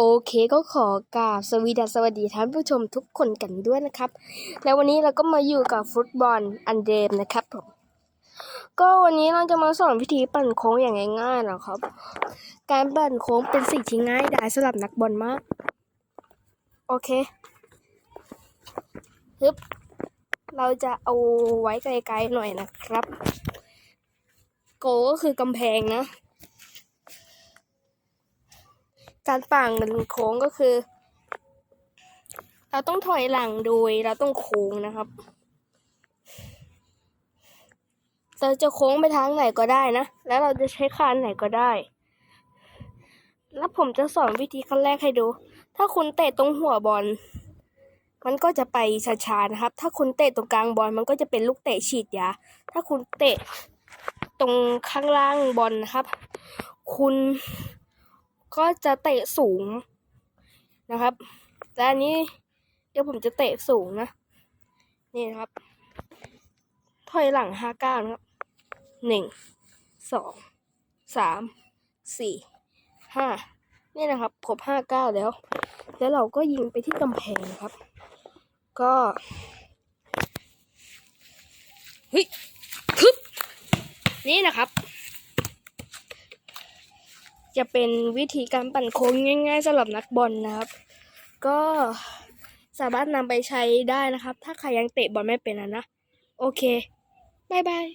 โอเคก็ขอกราบสวีดัสสวัสดีท่านผู้ชมทุกคนกันด้วยนะครับ แล้ววันนี้เราก็มาอยู่กับฟุตบอลอันเดมนะครับผมก็วันนี้เราจะมาสอนวิธีปั่นโค้งอย่างง่ายๆนะครับ การปั่นโค้งเป็นสิ่งที่ง่ายดายสำหรับนักบอลมาก โอเคฮึบเราจะเอาไว้ไกลๆหน่อยนะครับ โกก็คือกำแพงนะ การปั่นโค้งก็คือ เราต้องถอยหลังโดยเราต้องโค้งนะครับ เราจะโค้งไปทางไหนก็ได้นะ แล้วเราจะใช้คานไหนก็ได้ แล้วผมจะสอนวิธีขั้นแรกให้ดู ถ้าคุณเตะตรงหัวบอล มันก็จะไปช้าๆนะครับ ถ้าคุณเตะตรงกลางบอลมันก็จะเป็นลูกเตะฉีดยา ถ้าคุณเตะตรงข้างล่างบอลนะครับ คุณ ก็จะเตะสูงนะครับและอันนี้เดี๋ยวผมจะเตะสูงนะ นี่นะครับ ถอยหลังห้าเก้านะครับหนึ่งสองสามสี่ห้านี่นะครับครบห้าเก้าแล้ว แล้วเราก็ยิงไปที่กำแพงครับ ก็เฮ้ยนี่นะครับ จะเป็นวิธีการปั่นโค้งง่าย ๆสำหรับนักบอลนะครับ ก็สามารถนำไปใช้ได้นะครับ ถ้าใครยังเตะบอลไม่เป็นนะนะโอเคบายบาย